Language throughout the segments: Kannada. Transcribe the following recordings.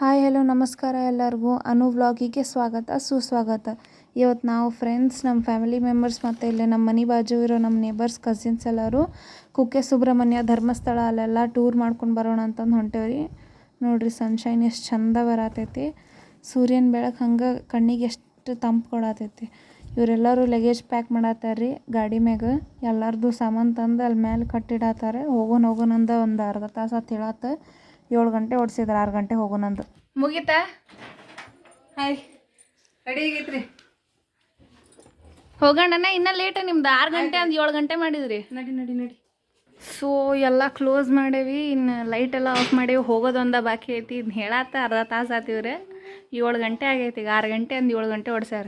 ಹಾಯ್, ಹಲೋ, ನಮಸ್ಕಾರ ಎಲ್ಲರಿಗೂ. ಅನು ವ್ಲಾಗಿಗೆ ಸ್ವಾಗತ, ಸುಸ್ವಾಗತ. ಇವತ್ತು ನಾವು ಫ್ರೆಂಡ್ಸ್ ನಮ್ಮ ಫ್ಯಾಮಿಲಿ ಮೆಂಬರ್ಸ್ ಮತ್ತು ಇಲ್ಲಿ ನಮ್ಮ ಮನೆ ಬಾಜು ಇರೋ ನಮ್ಮ ನೇಬರ್ಸ್ ಕಸಿನ್ಸ್ ಎಲ್ಲರೂ ಕುಕ್ಕೆ ಸುಬ್ರಹ್ಮಣ್ಯ ಧರ್ಮಸ್ಥಳ ಅಲ್ಲೆಲ್ಲ ಟೂರ್ ಮಾಡ್ಕೊಂಡು ಬರೋಣ ಅಂತಂದು ಹೊಂಟೇವ್ರಿ. ನೋಡಿರಿ ಸನ್ಶೈನ್ ಎಷ್ಟು ಚಂದ ಬರತೈತಿ. ಸೂರ್ಯನ ಬೆಳಕು ಹಂಗೆ ಕಣ್ಣಿಗೆ ಎಷ್ಟು ತಂಪು ಕೊಡತೈತಿ. ಇವರೆಲ್ಲರೂ ಲಗೇಜ್ ಪ್ಯಾಕ್ ಮಾಡತ್ತಾರ್ರಿ ಗಾಡಿ ಮ್ಯಾಗ. ಎಲ್ಲರದು ಸಾಮಾನು ತಂದು ಅಲ್ಲಿ ಮೇಲೆ ಕಟ್ಟಿಡತ್ತಾರೆ. ಹೋಗೋಣ ಹೋಗೋಣಂದ ಒಂದು ಅರ್ಧ ತಾಸು ಹೇಳತ್ತ ಏಳು ಗಂಟೆ ಓಡಿಸಿದ್ರೆ ಆರು ಗಂಟೆ ಹೋಗೋಣಂದು ಮುಗೀತಾ? ಹಾಯ್ ರೆಡಿ ಆಗೈತ್ರಿ? ಹೋಗೋಣ ಇನ್ನೂ ಲೇಟ್ ನಿಮ್ದು? ಆರು ಗಂಟೆ ಅಂದ್ ಏಳು ಗಂಟೆ ಮಾಡಿದ್ರಿ? ನಡಿ ನಡಿ ನಡಿ. ಸೊ ಎಲ್ಲ ಕ್ಲೋಸ್ ಮಾಡೇವಿ ಇನ್ನು ಲೈಟ್ ಎಲ್ಲ ಆಫ್ ಮಾಡೇವಿ ಹೋಗೋದೊಂದ ಬಾಕಿ ಐತಿ ಇನ್ನು ಹೇಳತ್ತ ಅರ್ಧ ತಾಸು ಆತೀವ್ರಿ ಏಳು ಗಂಟೆ ಆಗೈತಿ ಈಗ ಆರು ಗಂಟೆ ಅಂದ್ ಏಳು ಗಂಟೆ ಓಡಿಸ್ಯಾರ.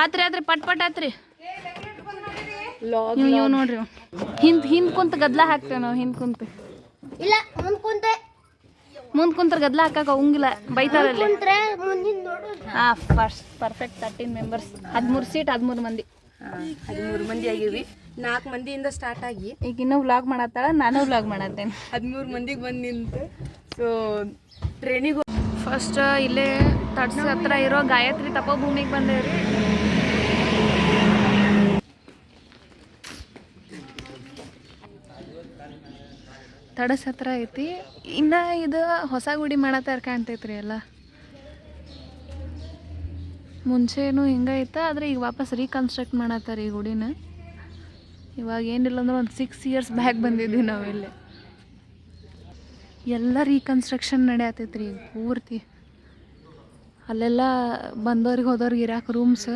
ಹತ್ರಿ ಆತ್ರಿ ಪಟ್ ಪಟ್ ಆತ್ರಿ. ನೀವು ನೀವು ನೋಡ್ರಿ ಹಿಂದ್ ಹಿಂದ್ ಕುಂತ ಗದ್ಲ ಹಾಕ್ತೇವೆ ನಾವು ಹಿಂದ್ ಕುಂತ. ಇಲ್ಲ ಮುಂದ್ ಕುಂತೆ. ಮುಂದ್ ಕುಂತ್ರ ಗದ್ಲ ಹಾಕಾಕ ಹೋಗಿಲ್ಲ ಬೈತಾರಲ್ಲಿ. ಹಾ ಫಸ್ಟ್ ಪರ್ಫೆಕ್ಟ್ ತರ್ಟೀನ್ ಮೆಂಬರ್ಸ್ ಹದಿಮೂರು ಸೀಟ್ ಹದಿಮೂರು ಮಂದಿ. ಹದಿಮೂರು ಮಂದಿ ಆಗಿವಿ. ನಾಲ್ಕು ಮಂದಿಯಿಂದ ಸ್ಟಾರ್ಟ್ ಆಗಿ. ಈಗ ಇನ್ನೂ ವ್ಲಾಗ್ ಮಾಡತ್ತಾಳ ನಾನು ವ್ಲಾಗ್ ಮಾಡತ್ತೇನೆ. ಹದಿಮೂರು ಮಂದಿಗೆ ಬಂದು ನಿಂತು. ಸೊ ಟ್ರೈನಿಗೆ ಫಸ್ಟ್ ಇಲ್ಲೇ ತಡ್ಸ ಹತ್ರ ಇರೋ ಗಾಯತ್ರಿ ತಪೋಭೂಮಿಗೆ ಬಂದೇವ್ರಿ. ತಡಸ್ ಹತ್ರ ಐತಿ. ಇನ್ನ ಇದು ಹೊಸ ಗುಡಿ ಮಾಡತ್ತಾರ ಕಾಣ್ತೈತ್ರಿ ಎಲ್ಲ. ಮುಂಚೆನೂ ಹಿಂಗೆ ಐತ ಆದ್ರೆ ಈಗ ವಾಪಸ್ ರೀಕನ್ಸ್ಟ್ರಕ್ಟ್ ಮಾಡತ್ತಾರ ಈ ಗುಡಿನ. ಇವಾಗ ಏನಿಲ್ಲ ಅಂದ್ರೆ ಒಂದು ಸಿಕ್ಸ್ ಇಯರ್ಸ್ ಬ್ಯಾಕ್ ಬಂದಿದ್ವಿ ನಾವು ಇಲ್ಲಿ. ಎಲ್ಲ ರೀಕನ್ಸ್ಟ್ರಕ್ಷನ್ ನಡೆಯತ್ತೈತ್ರಿ ಈಗ ಪೂರ್ತಿ. ಅಲ್ಲೆಲ್ಲ ಬಂದವ್ರಿಗೆ ಹೋದವ್ರಿಗೆ ಇರಾಕ ರೂಮ್ಸ್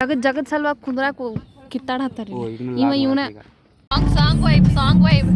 ಜಗತ್ ಜಗತ್ ಸಲುವಾಗಿ ಕುಂದ್ರಾಕ ಕಿತ್ತಾಡತ್ತಾರ ಇವ ಇವನ song song vibe song vibe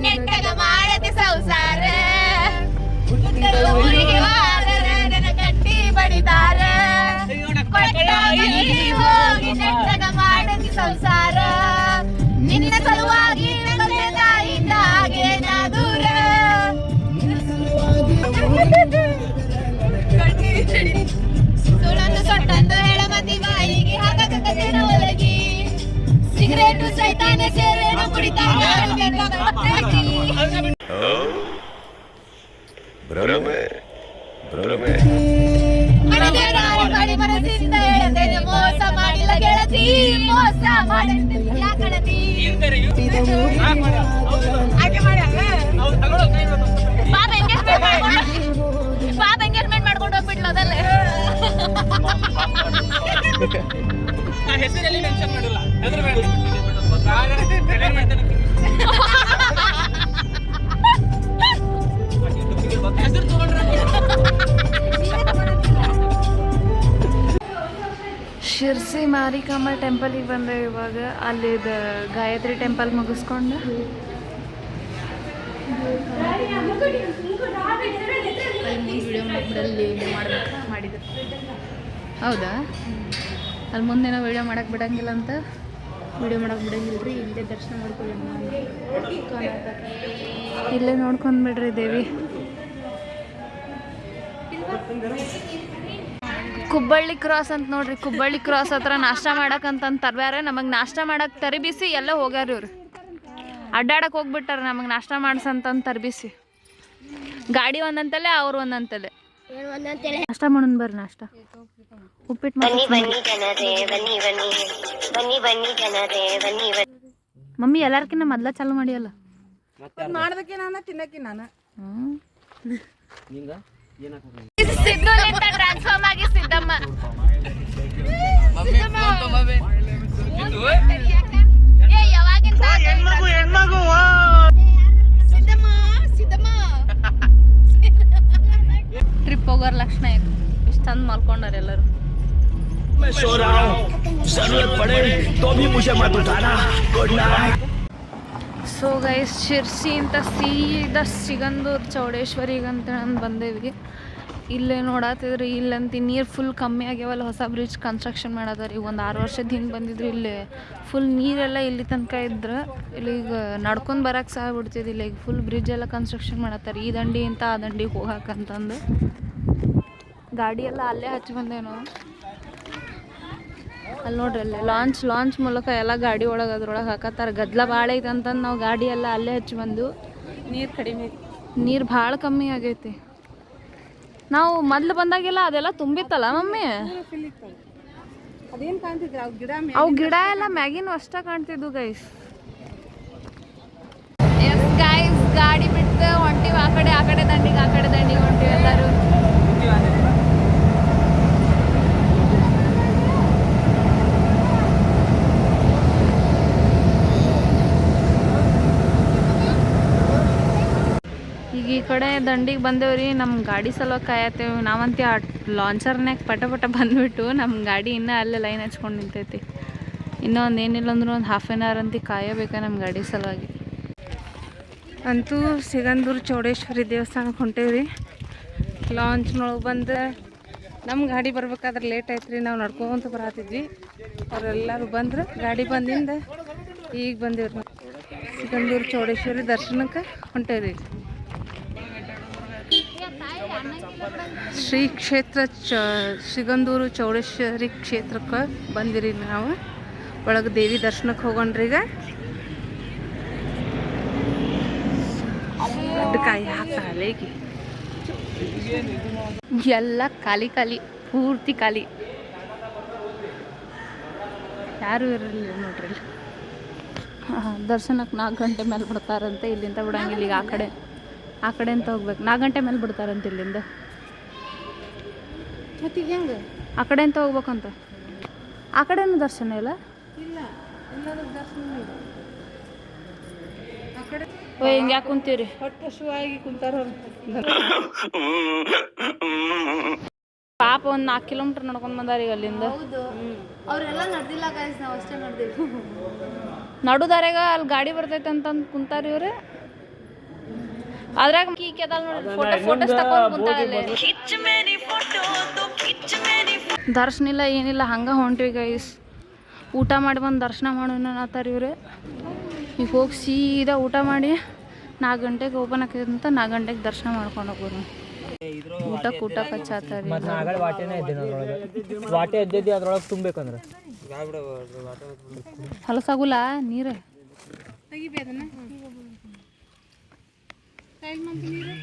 Get in. Cigarette ಸೈತಾನ ಸೇರೇನು ಕುಡಿತಾನ. ಭ್ರಮೆ ಭ್ರಮೆ. ಮಾಡಿ ಮನಸ್ಸಿಂದ ಹೇಳದೆ ಮೋಸ ಮಾಡಿಲ್ಲ ಗೆಳತಿ ಮೋಸ ಪಾಪ ಎಂಗೇಜ್ಮೆಂಟ್ ಮಾಡ್ಕೊಂಡು ಪಾಪ ಅದಲ್ಲೇ ಹೆಸರಲ್ಲಿ ಮೆನ್ಷನ್ ಮಾಡಿಲ್ಲ. ಹೆಸರು ಹೆಸರು ಶಿರ್ಸಿ ಮಾರಿಕಾಂಬ ಟೆಂಪಲಿಗೆ ಬಂದೆ ಇವಾಗ. ಅಲ್ಲಿದ ಗಾಯತ್ರಿ ಟೆಂಪಲ್ ಮುಗಿಸ್ಕೊಂಡು. ವಿಡಿಯೋ ಮಾಡಿದ್ರು ಹೌದಾ? ಅಲ್ಲಿ ಮುಂದೇನೋ ವೀಡಿಯೋ ಮಾಡಕ್ಕೆ ಬಿಡೋಂಗಿಲ್ಲ ಅಂತ. ವಿಡಿಯೋ ಮಾಡೋಕೆ ಬಿಡೋಂಗಿಲ್ಲ ರೀ ಇಲ್ಲೇ ದರ್ಶನ ಮಾಡ್ಕೊಳ್ಳೋಣ ಇಲ್ಲೇ ನೋಡ್ಕೊಂಡ್ಬಿಡ್ರಿ ದೇವಿ. ಕುಬ್ಬಳ್ಳಿ ಕ್ರಾಸ್ ಅಂತ ನೋಡ್ರಿ, ಕುಬ್ಬಳ್ಳಿ ಕ್ರಾಸ್ ಹತ್ರ ನಾಷ್ಟ ಮಾಡಕ್ಕಂತ ತರ್ಬ್ಯಾರ, ನಮಗೆ ನಾಷ್ಟ ಮಾಡಕ್ಕೆ ತರಿಬಿಸಿ, ಎಲ್ಲ ಹೋಗ್ಯಾರ ಇವ್ರು. ಅಡ್ಡಾಡಕ್ಕೆ ಹೋಗ್ಬಿಟ್ಟಾರ, ನಮಗೆ ನಾಷ್ಟ ಮಾಡ್ಸಂತಂದು ತರ್ಬಿಸಿ. ಗಾಡಿ ಒಂದಂತಲೆ, ಅವ್ರು ಒಂದಂತಲೆ. ನಾಷ್ಟ ಮಾಡೋಣ ಬರ್ರಿ ನಾಷ್ಟ. ಉಪ್ಪಿಟ್ಟು ಬನ್ನಿ ಮಮ್ಮಿ ಎಲ್ಲಾರ್ಕಿನ್ನ ಮೊದ್ಲ ಚಾಲು ಮಾಡಿಯಲ್ಲ? ಮಾಡ್ದಕ್ಕೆ ನಾನು ತಿನ್ನಕ್ಕೆ ನಾನು. ಟ್ರಾನ್ಸ್ಫಾರ್ಮ್ ಆಗಿ ಸಿದ್ದಮ್ಮ? ಮಮ್ಮಿ ಹೆಣ್ಮಗು ತಗೋಬೇ ಇದು ಏ ಯಾವಾಗಿಂದ ಸಿದ್ದಮ್ಮ ಸಿದ್ದಮ್ಮ ಹೋಗೋರ್ ಲಕ್ಷಣ ಇಷ್ಟು ಚಂದ ಮಲ್ಕೊಂಡಾರ ಎಲ್ಲರು. ಸೊ ಗೈಸ್ ಶಿರ್ಸಿ ಅಂತ ಸೀದಾ ಸಿಗಂದೂರು ಚೌಡೇಶ್ವರಿಗೆ ಅಂತ ಬಂದೇವಿ ಇಲ್ಲೇ ನೋಡತ್ತಿದ್ರು ಇಲ್ಲಂತಿ ನೀರು ಫುಲ್ ಕಮ್ಮಿ ಆಗ್ಯಾವಲ್ಲ ಹೊಸ ಬ್ರಿಡ್ಜ್ ಕನ್ಸ್ಟ್ರಕ್ಷನ್ ಮಾಡದಾರ ಈಗ ಒಂದು ಆರು ವರ್ಷದ ಹಿಂದೆ ಬಂದಿದ್ರು ಇಲ್ಲಿ. ಫುಲ್ ನೀರೆಲ್ಲ ಇಲ್ಲಿ ತನಕ ಇದ್ರೆ ಈಗ ನಡ್ಕೊಂಡು ಬರೋಕ್ಕೆ ಸಹ ಬಿಡ್ತಿದ್ದಿಲ್ಲ ಈಗ ಫುಲ್ ಬ್ರಿಡ್ಜ್ ಎಲ್ಲ ಕನ್ಸ್ಟ್ರಕ್ಷನ್ ಮಾಡತ್ತಾರ. ಈ ದಂಡಿ ಅಂತ ಆ ದಂಡಿಗೆ ಹೋಗಕ್ಕಂತಂದು ಗಾಡಿ ಎಲ್ಲ ಅಲ್ಲೇ ಹಚ್ಚಿ ಬಂದೇನೋ. ಅಲ್ಲಿ ನೋಡ್ರಿ ಅಲ್ಲೇ ಲಾಂಚ್ ಲಾಂಚ್ ಮೂಲಕ ಎಲ್ಲ ಗಾಡಿ ಒಳಗೆ ಅದ್ರೊಳಗೆ ಹಾಕತ್ತಾರ. ಗದ್ಲ ಭಾಳ ಐತೆ ಅಂತಂದು ನಾವು ಗಾಡಿ ಎಲ್ಲ ಅಲ್ಲೇ ಹಚ್ಚಿ ಬಂದು ನೀರು ಕಡಿಮೆ ನೀರು ಭಾಳ ಕಮ್ಮಿ ಆಗೈತಿ. ನಾವು ಮೊದ್ಲು ಬಂದಾಗೆಲ್ಲ ಅದೆಲ್ಲ ತುಂಬಿತ್ತಲ್ಲ ಮಮ್ಮಿ? ಅವು ಗಿಡ ಎಲ್ಲ ಮ್ಯಾಗಿನ ಅಷ್ಟ ಕಾಣ್ತಿದ್ವು ಗೈಸ್ ಎಸ್ ಗೈಸ್ ಗಾಡಿ ಬಿಟ್ಟು ಹೊಂಟಿವಿ ಆ ಕಡೆ ಆ ಕಡೆ ದಂಡಿಗೆ ಆ ಕಡೆ ದಂಡಿಗೆ ಹೊಂಟಿವಿ ಎಲ್ಲರೂ ಈಗ ಈ ಕಡೆ ದಂಡಿಗೆ ಬಂದೇವ್ರಿ ನಮ್ಮ ಗಾಡಿ ಸಲುವಾಗಿ ಕಾಯತ್ತೇವೆ. ನಾವಂತೆ ಆ ಲಾಂಚರ್ನ್ಯಾಗ ಪಟ ಪಟ ಬಂದ್ಬಿಟ್ಟು ನಮ್ಮ ಗಾಡಿ ಇನ್ನೂ ಅಲ್ಲೇ ಲೈನ್ ಹಚ್ಕೊಂಡು ನಿಂತೈತಿ. ಇನ್ನೂ ಒಂದು ಏನಿಲ್ಲ ಅಂದ್ರೂ ಒಂದು ಹಾಫ್ ಆನ್ ಅವರ್ ಅಂತಿ ಕಾಯಬೇಕಾ ನಮ್ಮ ಗಾಡಿ ಸಲುವಾಗಿ. ಅಂತೂ ಸಿಗಂದೂರು ಚೌಡೇಶ್ವರಿ ದೇವಸ್ಥಾನಕ್ಕೆ ಹೊಂಟೇವ್ರಿ. ಲಾಂಚ್ನೊಳಗೆ ಬಂದು ನಮ್ಮ ಗಾಡಿ ಬರ್ಬೇಕಾದ್ರೆ ಲೇಟ್ ಆಯ್ತು ನಾವು ನಡ್ಕೊಂತ ಬರತ್ತಿದ್ವಿ ಅವರೆಲ್ಲರೂ ಬಂದ್ರು, ಗಾಡಿ ಬಂದಿಂದ ಈಗ ಬಂದೇವ್ರಿ. ಸಿಗಂದೂರು ಚೌಡೇಶ್ವರಿ ದರ್ಶನಕ್ಕೆ ಹೊಂಟೇವ್ರಿ. ಶ್ರೀ ಕ್ಷೇತ್ರ ಚ, ಸಿಗಂದೂರು ಚೌಡೇಶ್ವರಿ ಕ್ಷೇತ್ರಕ್ಕೆ ಬಂದಿರಿ ನಾವು. ಒಳಗೆ ದೇವಿ ದರ್ಶನಕ್ಕೆ ಹೋಗೋಣ್ರಿ ಈಗ ದೊಡ್ಡ ಕಾಯಿ ಹಾಕಿ ಎಲ್ಲ ಖಾಲಿ ಖಾಲಿ, ಪೂರ್ತಿ ಖಾಲಿ. ಯಾರು ಇರಲಿಲ್ಲ ನೋಡ್ರಿ ದರ್ಶನಕ್ಕೆ ನಾಲ್ಕು ಗಂಟೆ ಮೇಲೆ ಬಿಡ್ತಾರಂತೆ, ಇಲ್ಲಿಂದ ಬಿಡಂಗಿಲ್ಲ ಈಗ ಆ ಕಡೆ. ಆ ಕಡೆ ಅಂತ ಹೋಗ್ಬೇಕು. ನಾಲ್ಕು ಗಂಟೆ ಮೇಲೆ ಬಿಡ್ತಾರಂತೆ ಇಲ್ಲಿಂದ. ಮತ್ತೆ ಹೆಂಗೆ? ಆ ಕಡೆ ಅಂತ ಹೋಗ್ಬೇಕಂತ? ಆ ಕಡೆನೂ ದರ್ಶನ ಇಲ್ಲ? ಇಲ್ಲ ಎಲ್ಲಾದ್ರೂ ದರ್ಶನ ಇಲ್ಲ. ಆ ಕಡೆ ಓ ಹಿಂಗೆ ಯಾಕೆ ಕುಂತೀರಿ? ಹೊಟ್ಟೆ ಹಸುವಾಗಿ ಕುಂತಾರ. ಪಾಪ ಒಂದು ನಾಲ್ಕು ಕಿಲೋಮೀಟರ್ ನಡ್ಕೊಂಡು ಬಂದಾರ ಈಗ ಅಲ್ಲಿಂದ. ಹೌದು. ಅವರೆಲ್ಲ ನಡೆದಿಲ್ಲ ಗಾಯ್ಸ್ ನಾವು ಅಷ್ಟೇ ನಡೆದಿವಿ ನಡುದಾರ್ಯಾಗ ಅಲ್ಲಿ ಗಾಡಿ ಬರ್ತೈತೆ ಅಂತಂದು ಕುಂತಾರ ಇವ್ರೆ. ಅದ್ರಾಗ ಕೀಕ್ ನೋಡಿ ಫೋಟೋ ಫೋಟೋಸ್ ದರ್ಶನ ಇಲ್ಲ ಏನಿಲ್ಲ ಹಂಗ ಹೊಂಟ್ವಿ ಗೈಸ್ ಊಟ ಮಾಡಿ ಬಂದು ದರ್ಶನ ಮಾಡೋಣ ಅನ್ನತ್ತಾರ ಇವ್ರೆ. ಈಗ ಹೋಗಿ ಸೀದಾ ಊಟ ಮಾಡಿ ನಾಲ್ಕು ಗಂಟೆಗೆ ಓಪನ್ ಆಕೈತೆ ಅಂತ ನಾಲ್ಕು ಗಂಟೆಗೆ ದರ್ಶನ ಮಾಡ್ಕೊಂಡು ಹೋಗೋರು ಊಟಕ್ಕೆ ಊಟ ಕಚ್ಚಾತಾರೆ ವಾಟೆ ಎದ್ದಿದ್ದು ಅದ್ರೊಳಗೆ ಹೊಲಸಾಗುಲ್ಲ ನೀರು? ತೆಗಿಬೇ ಅದನ್ನ ಸೈಡ್ ಮಂತ್ ನೀರು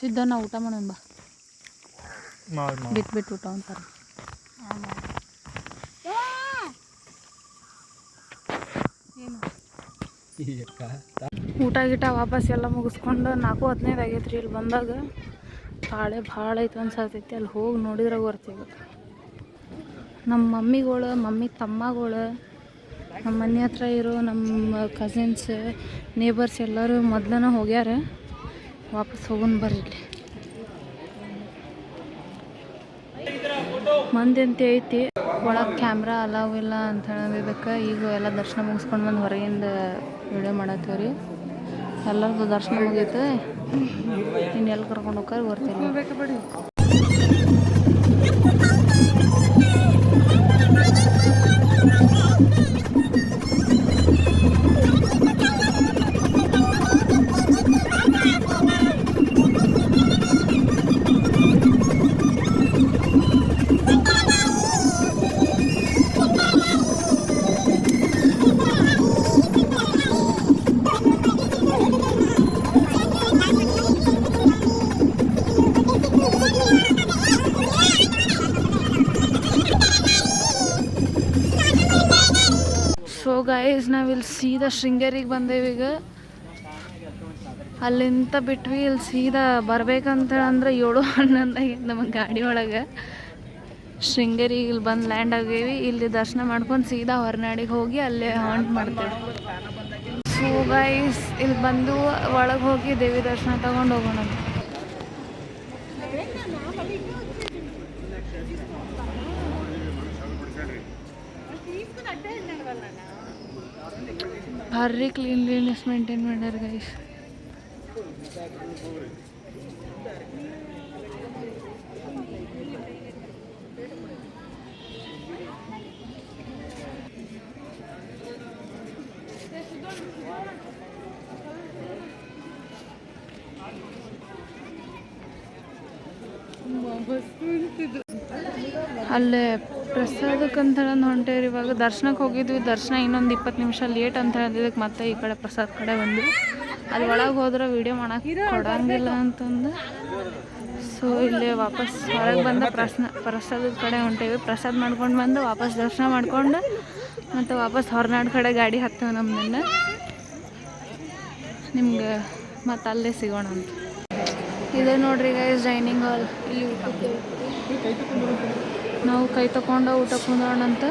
ಸಿದ್ಧ ನಾವು ಊಟ ಮಾಡೋಣ ಬಾ ಬಿಟ್ಬಿಟ್ಟು ಬಿಟ್ಟು ಊಟ ಅಂತಾರೆ ಊಟ ಗೀಟ ವಾಪಸ್ ಎಲ್ಲ ಮುಗಿಸ್ಕೊಂಡು ನಾಲ್ಕು ಹದಿನೈದು ಆಗೈತೆ ರೀ ಇಲ್ಲಿ ಬಂದಾಗ. ತಾಳೆ ಭಾಳ ಐತೆ ಅನ್ಸತೈತಿ ಅಲ್ಲಿ ಹೋಗಿ ನೋಡಿದ್ರೆ ಬರ್ತೀವಿ ನಮ್ಮ ಮಮ್ಮಿಗಳು ಮಮ್ಮಿ ತಮ್ಮಗಳು ನಮ್ಮ ಮನೆ ಹತ್ರ ಇರೋ ನಮ್ಮ ಕಸಿನ್ಸ್ ನೇಬರ್ಸ್ ಎಲ್ಲರೂ ಮೊದ್ಲನೇ ಹೋಗ್ಯಾರ. ವಾಪಸ್ ಹೋಗೋಣ ಬರ್ರಿ ಮಂದಿ ಅಂತ ಐತಿ. ಒಳಗೆ ಕ್ಯಾಮ್ರಾ ಅಲಾವ್ ಇಲ್ಲ ಅಂತ ಹೇಳಿದಕ್ಕೆ ಈಗ ಎಲ್ಲ ದರ್ಶನ ಮುಗಿಸ್ಕೊಂಡು ಬಂದು ಹೊರಗಿಂದ ವಿಡಿಯೋ ಮಾಡತ್ತೀವಿ ರೀ ಎಲ್ಲರದ್ದು ದರ್ಶನ ಮುಗೀತು. ಇನ್ನು ಎಲ್ಲಿ ಕರ್ಕೊಂಡು ಹೋಗ್ತಾರೆ ಬರ್ತೀನಿ ಇಲ್ಲಿ ನಾವಿಲ್ಲಿ ಸೀದಾ ಶೃಂಗೇರಿಗೆ ಬಂದೇವಿ ಈಗ ಅಲ್ಲಿಂತ ಬಿಟ್ವಿ ಇಲ್ಲಿ ಸೀದಾ ಬರ್ಬೇಕಂತ ಅಂದ್ರೆ ಏಳು ಹನ್ನೊಂದಾಗಿ ನಮ್ಮ ಗಾಡಿ ಒಳಗೆ. ಶೃಂಗೇರಿಗೆ ಇಲ್ಲಿ ಬಂದು ಲ್ಯಾಂಡ್ ಆಗೇವಿ. ಇಲ್ಲಿ ದರ್ಶನ ಮಾಡ್ಕೊಂಡು ಸೀದಾ ಹೊರನಾಡಿಗೆ ಹೋಗಿ ಅಲ್ಲೇ ಹಾಂಟ್ ಮಾಡ್ತೇವೆ. ಸೊ ಗೈಸ್ ಇಲ್ಲಿ ಬಂದು ಒಳಗೆ ಹೋಗಿ ದೇವಿ ದರ್ಶನ ತಗೊಂಡು ಹೋಗೋಣ ಭಾರಿ ಕ್ಲೀನ್ಲಿನೆಸ್ ಮೇಂಟೈನ್ ಮಾಡ್ಯಾರ ಗೈಸ್ ಅಲ್ಲೇ ಪ್ರಸಾದಕ್ಕಂತ ಅಂತೇಳಿ ಹೊಂಟೇವ್ರಿ ಇವಾಗ ದರ್ಶನಕ್ಕೆ ಹೋಗಿದ್ವಿ. ದರ್ಶನ ಇನ್ನೊಂದು ಇಪ್ಪತ್ತು ನಿಮಿಷ ಲೇಟ್ ಅಂತ ಹೇಳಿದಕ್ಕೆ ಮತ್ತೆ ಈ ಕಡೆ ಪ್ರಸಾದ ಕಡೆ ಬಂದ್ವಿ. ಅಲ್ಲಿ ಒಳಗೆ ಹೋದ್ರೆ ವೀಡಿಯೋ ಮಾಡಕ್ಕೆ ಕೊಡಂಗಿಲ್ಲ ಅಂತಂದು. ಸೊ ಇಲ್ಲಿ ವಾಪಸ್ ಹೊರಗೆ ಬಂದ ಪ್ರಶ್ನ ಪ್ರಸಾದದ ಕಡೆ ಹೊಂಟೇವಿ. ಪ್ರಸಾದ ಮಾಡ್ಕೊಂಡು ಬಂದು ವಾಪಸ್ ದರ್ಶನ ಮಾಡ್ಕೊಂಡು ಮತ್ತು ವಾಪಸ್ ಹೊರನಾಡು ಕಡೆ ಗಾಡಿ ಹತ್ತೇವೆ ನಮ್ಮನ್ನ ನಿಮ್ಗೆ ಮತ್ತೆ ಅಲ್ಲೇ ಸಿಗೋಣ ಅಂತ. ಇದೆ ನೋಡ್ರಿ ಗೈಸ್ ಡೈನಿಂಗ್ ಹಾಲ್ ಇಲ್ಲಿ ನಾವು ಕೈ ತಗೊಂಡು ಊಟ ಕುಂದೋಣ ಅಂತ.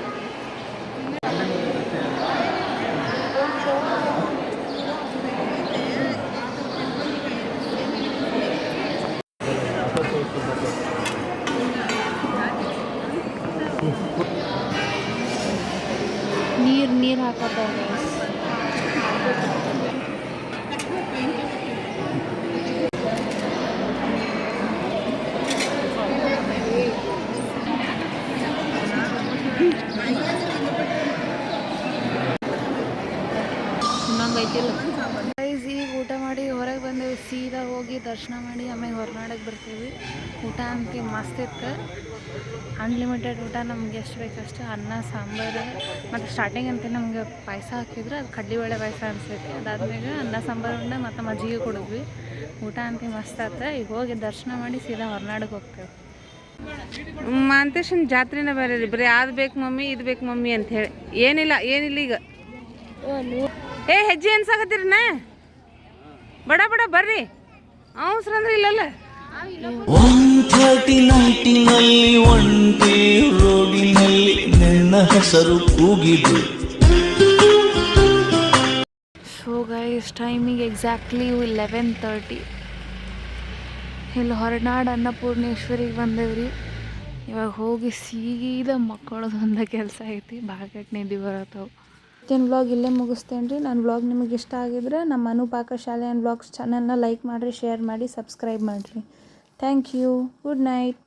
ನೀರು ನೀರು ಹಾಕತ್ತಾರ ಗೈಸ್ ಇನ್ನೊಂದು ಐತಿಲ್ಲ ಗೈಸ್ ಈಗ ಊಟ ಮಾಡಿ ಹೊರಗೆ ಬಂದೇವಿ ಸೀದಾ ಹೋಗಿ ದರ್ಶನ ಮಾಡಿ ಆಮೇಲೆ ಹೊರನಾಡಕ್ಕೆ ಬರ್ತೀವಿ. ಊಟ ಅಂತ ಮಸ್ತ್ ಇತ್ತು. ಅನ್ಲಿಮಿಟೆಡ್ ಊಟ ನಮ್ಗೆ ಎಷ್ಟು ಬೇಕಷ್ಟು ಅನ್ನ ಸಾಂಬಾರು. ಮತ್ತು ಸ್ಟಾರ್ಟಿಂಗ್ ಅಂತ ನಮ್ಗೆ ಪಾಯಸ ಹಾಕಿದ್ರೆ. ಅದು ಕಡ್ಲಿಬೇಳೆ ಪಾಯಸ ಅನಿಸ್ತೈತಿ ಅದಾದ್ಮೇಲೆ ಅನ್ನ ಸಾಂಬಾರು ಉಂಡ ಮತ್ತು ಮಜ್ಜಿಗೆ ಕೊಡಿದ್ವಿ. ಊಟ ಅಂತ ಮಸ್ತ್ ಆತ. ಈಗ ಹೋಗಿ ದರ್ಶನ ಮಾಡಿ ಸೀದಾ ಹೊರನಾಡಕ್ಕೆ ಹೋಗ್ತೇವೆ. ಮಾಂತೇಶನ್ ಜಾತ್ರೆನ ಬೇರೆ ರೀ ಬರೀ ಅದು ಬೇಕು ಮಮ್ಮಿ ಇದು ಬೇಕು ಮಮ್ಮಿ ಅಂತ ಹೇಳಿ. ಏನಿಲ್ಲ ಏನಿಲ್ಲ ಈಗ? ಏ ಹೆಜ್ಜೆ ಅನ್ಸಾಕತ್ತೀರನ ಬಡ ಬಡ ಬರ್ರಿ. ಅವಸರ ಅಂದ್ರೆ ಇಲ್ಲಲ್ಲ. ಒನ್ ಥರ್ಟಿ ನೈಟಿನಲ್ಲಿ ಒಂಟಿ ರೋಡಿನಲ್ಲಿ ನನ್ನ ಹೆಸರು ಕೂಗಿದು ಸೊ ಗೈಸ್ ಟೈಮಿಗೆ ಎಕ್ಸಾಕ್ಟ್ಲಿ ಲೆವೆನ್ ತರ್ಟಿ ಇಲ್ಲಿ ಹೊರನಾಡು ಅನ್ನಪೂರ್ಣೇಶ್ವರಿಗೆ ಬಂದೇವ್ರಿ. ಇವಾಗ ಹೋಗಿ ಸೀದಾ ಮಕ್ಕಳದು ಒಂದ ಕೆಲಸ ಐತಿ. ಭಾಗಕ್ಕೆ ನಿದ್ದೆ ಬರತ್ತವು ಇವತ್ತಿನ ವ್ಲಾಗ್ ಇಲ್ಲೇ ಮುಗಿಸ್ತೇನೆ ರೀ ನನ್ನ ವ್ಲಾಗ್ ನಿಮಗೆ ಇಷ್ಟ ಆಗಿದ್ರೆ ನಮ್ಮ ಅನುಪಾಕ ಪಾಕಶಾಲೆ ಆ್ಯಂಡ್ ವ್ಲಾಗ್ಸ್ ಚಾನಲ್ನ ಲೈಕ್ ಮಾಡಿರಿ ಶೇರ್ ಮಾಡಿ ಸಬ್ಸ್ಕ್ರೈಬ್ ಮಾಡಿರಿ. Thank you good night